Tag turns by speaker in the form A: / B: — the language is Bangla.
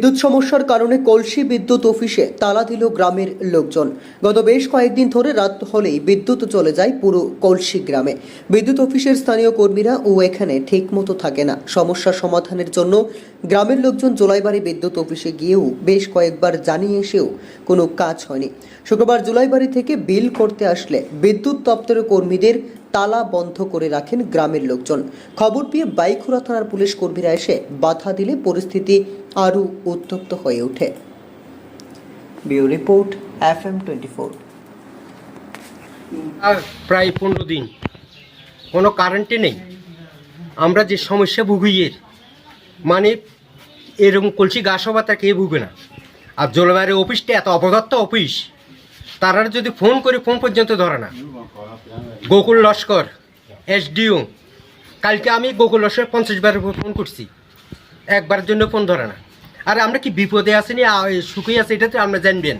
A: বিদ্যুৎ সমস্যার কারণে কলসি বিদ্যুৎ অফিসে তালা দিল গ্রামের লোকজন। গত বেশ কয়েকদিন ধরে রাত হলেই বিদ্যুৎ চলে যায় পুরো কলসি গ্রামে। বিদ্যুৎ অফিসের স্থানীয় কর্মীরা ও এখানে ঠিকমতো থাকে না। সমস্যা সমাধানের জন্য গ্রামের লোকজন জোলাইবাড়ি বিদ্যুৎ অফিসে গিয়েও বেশ কয়েকবার জানিয়ে এসেও কোনো কাজ হয়নি। শুক্রবার জুলাইবাড়ি থেকে বিল করতে আসলে বিদ্যুৎ দপ্তরের কর্মীদের তালা বন্ধ করে রাখেন গ্রামের লোকজন। খবর পেয়ে বাইখুড়া থানার পুলিশ কর্মীরা এসে বাধা দিলে পরিস্থিতি আরও উত্তপ্ত হয়ে ওঠে। Bureau report F M twenty four.
B: আর প্রায় পনেরো দিন। কোনো কারেন্টে নেই। আমরা যে সমস্যা ভুগি এর মানে এরকম কলসি গাছ হবা তা কে ভুগে না। আর জলবায়ু অফিসটা এত অপদত্ত অফিস তারা যদি ফোন করে ফোন পর্যন্ত ধরে না। গোকুল লস্কর, এসডিও। কালকে আমি গোকুল লস্কর পঞ্চাশ বার ফোন করছি। একবার জন্য ফোন ধরে না। আর আমরা কি বিপদে আসিনি সুখেই সুখে আছি, এটা তো আমরা জানবেন।